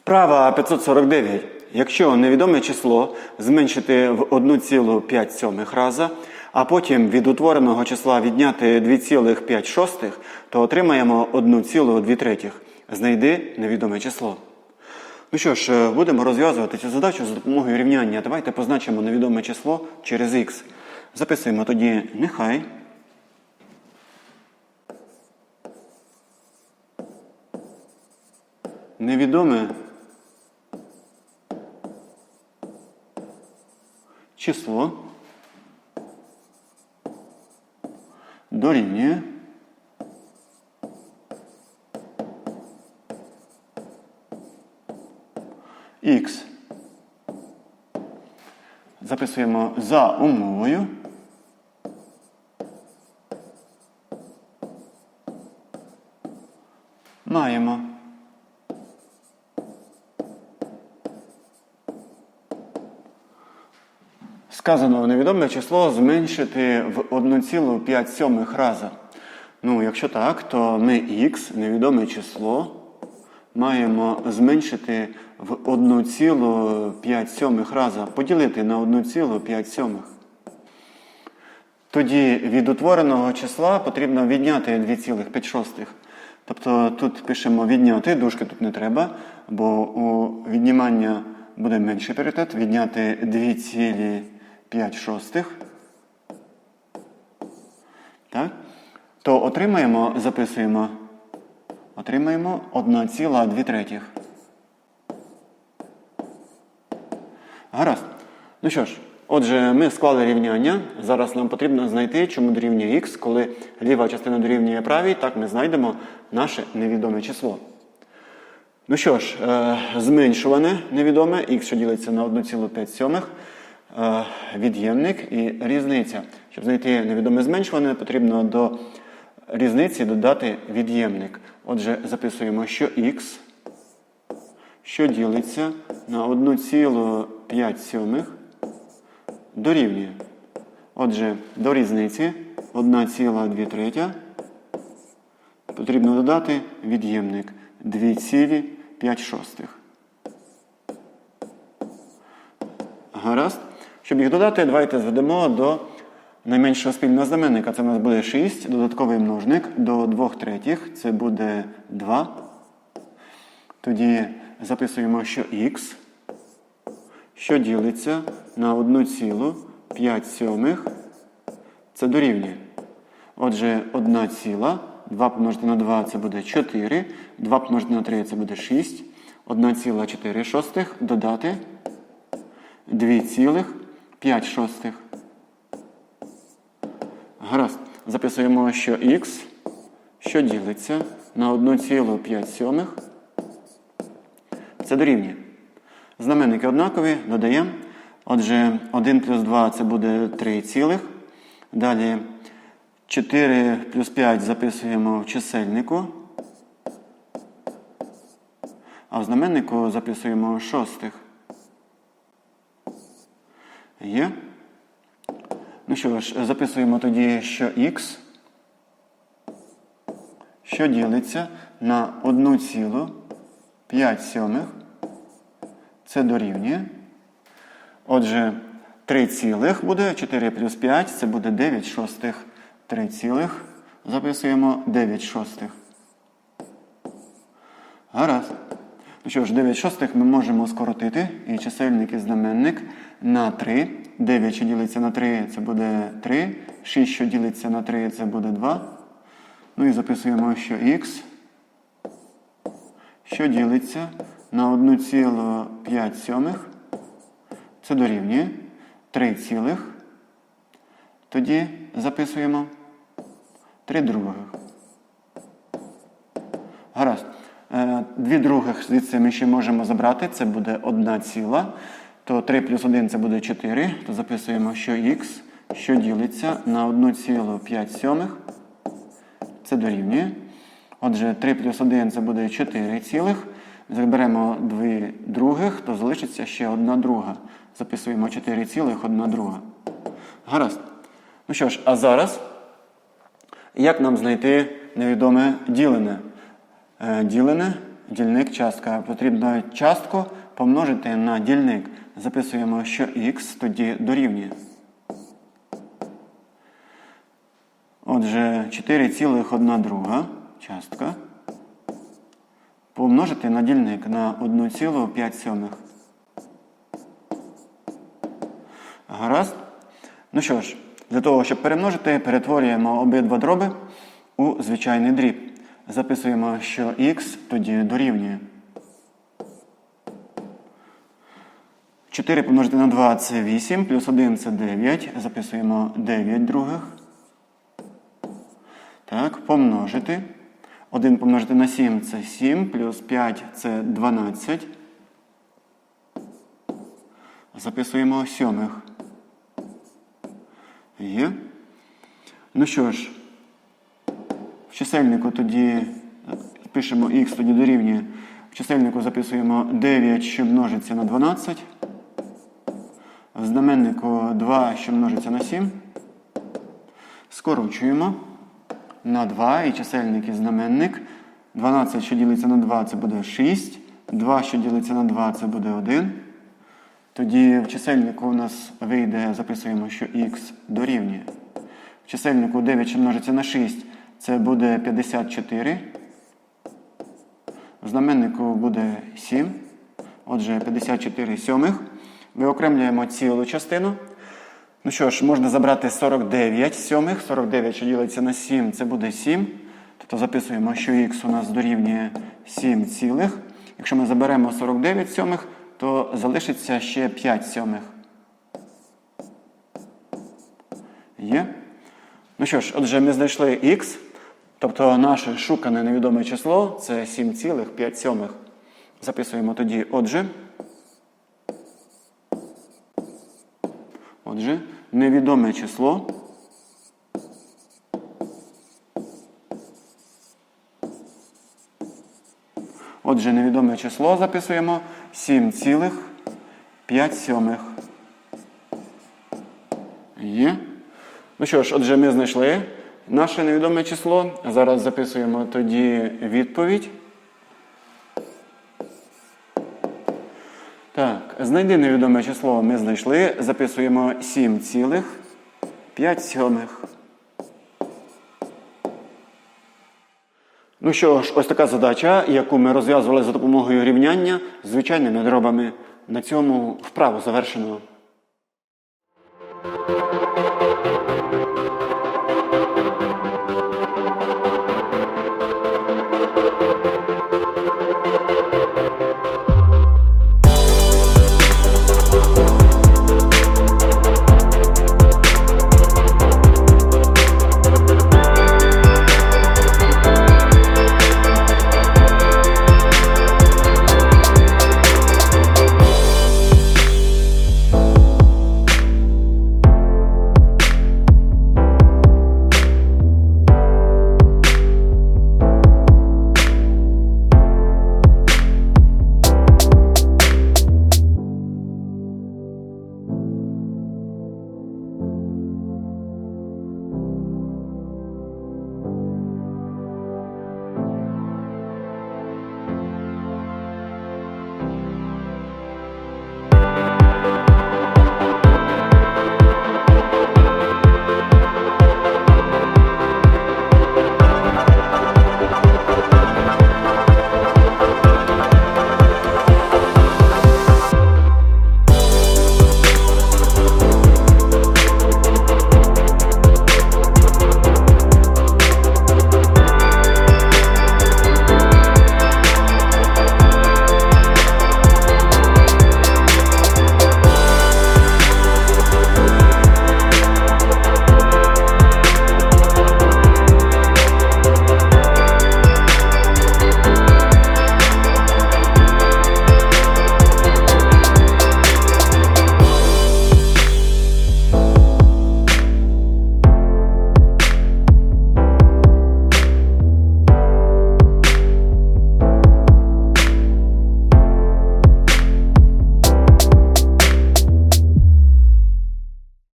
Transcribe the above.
Вправа 549. Якщо невідоме число зменшити в 1,5 раза, а потім від утвореного числа відняти 2,5, то отримаємо 1,2. Знайди невідоме число. Ну що ж, е, будемо розв'язувати цю задачу за допомогою рівняння. Давайте позначимо невідоме число через х. Записуємо тоді нехай. Невідоме число дорівнює х. Записуємо за умовою. Маємо. Сказано невідоме число зменшити в 1,5 раза. Ну, якщо так, то ми х, невідоме число, маємо зменшити в 1,5 раза, поділити на 1,5. Тоді від утвореного числа потрібно відняти 2,5. Тобто тут пишемо відняти, дужки тут не треба, бо у віднімання буде менший пріоритет, відняти 2,5. Так? То отримаємо, записуємо, отримаємо 1,2 третіх. Гаразд. Ну що ж, отже, ми склали рівняння. Зараз нам потрібно знайти, чому дорівнює х, коли ліва частина дорівнює правій, так ми знайдемо наше невідоме число. Ну що ж, е, зменшуване невідоме, х, що ділиться на 1,5, е, від'ємник і різниця. Щоб знайти невідоме зменшуване, потрібно до різниці додати від'ємник. Отже, записуємо, що х, що ділиться на 1,5 дорівнює. Отже, до різниці 1,2 третя потрібно додати від'ємник 2,5. Гаразд. Щоб їх додати, давайте зведемо до найменшого спільного знаменника. Це у нас буде 6, додатковий множник до 2 третіх. Це буде 2. Тоді записуємо, що х, що ділиться на 1,5 це дорівнює. Отже, 1 ціла, 2 помножити на 2 це буде 4, 2 помножити на 3 це буде 6, 1,4 шостих додати 2,5 шостих. Гаразд. Записуємо, що х, що ділиться на 1,5 сьомих. це дорівнює. Знаменники однакові, додаємо. Отже, 1 плюс 2 це буде 3 цілих. Далі 4 плюс 5 записуємо в чисельнику. А в знаменнику записуємо шостих. Є. Ну що ж, записуємо тоді, що х, що ділиться на 1,5 сьомих. Це дорівнює. Отже, 3 цілих буде, 4 плюс 5, це буде 9 шостих. 3 цілих. Записуємо 9 шостих. Гаразд. Що ж, 9 шостих ми можемо скоротити і чисельник і знаменник на 3. 9, що ділиться на 3, це буде 3. 6, що ділиться на 3, це буде 2. Ну і записуємо, що х, що ділиться на 1,5 сьомих. Це дорівнює 3 цілих. Тоді записуємо 3 других. Гаразд. Дві других звідси ми ще можемо забрати. Це буде 1 ціла. То 3 плюс 1 це буде 4. То записуємо, що х, що ділиться на 1,5 сьомих. Це дорівнює. Отже, 3 плюс 1 це буде 4 цілих. Заберемо 2 других, то залишиться ще 1 друга. Записуємо 4 цілих, 1 друга. Гаразд. Ну що ж, а зараз, як нам знайти невідоме ділене? Е, Ділене дільник, частка. Потрібно частку помножити на дільник. Записуємо, що х тоді дорівнює. Отже, 4,1 друга частка помножити на дільник на 1,5. Гаразд. Ну що ж, для того, щоб перемножити, перетворюємо обидва дроби у звичайний дріб. Записуємо, що х тоді дорівнює. 4 помножити на 2 це 8, плюс 1 це 9. Записуємо 9 других. Так, помножити. 1 помножити на 7 це 7, плюс 5 це 12. Записуємо сьомих. Є. Ну що ж, чисельнику тоді е, пишемо х, тоді дорівнює. В чисельнику записуємо 9, що множиться на 12. В знаменнику 2, що множиться на 7. Скорочуємо на 2 і чисельник і знаменник. 12, що ділиться на 2, це буде 6. 2, що ділиться на 2, це буде 1. Тоді в чисельнику у нас вийде, записуємо, що х дорівнює. В чисельнику 9, що множиться на 6, це буде 54. В знаменнику буде 7. Отже, 54 сьомих. Виокремлюємо цілу частину. Ну що ж, можна забрати 49 сьомих. 49, що ділиться на 7, це буде 7. Тобто записуємо, що х у нас дорівнює 7 цілих. Якщо ми заберемо 49 сьомих, то залишиться ще 5 сьомих. Є? Ну що ж, отже, ми знайшли х, тобто наше шукане невідоме число це 7,5 сьомих. Записуємо тоді, отже. Отже, невідоме число. Отже, невідоме число записуємо 7,5 сьомих. Є. Ну що ж, отже, ми знайшли наше невідоме число. Зараз записуємо тоді відповідь. Так, знайди невідоме число ми знайшли. Записуємо 7,5 сьомих. Ну що ж, ось така задача, яку ми розв'язували за допомогою рівняння з звичайними дробами. На цьому вправу завершено. thank you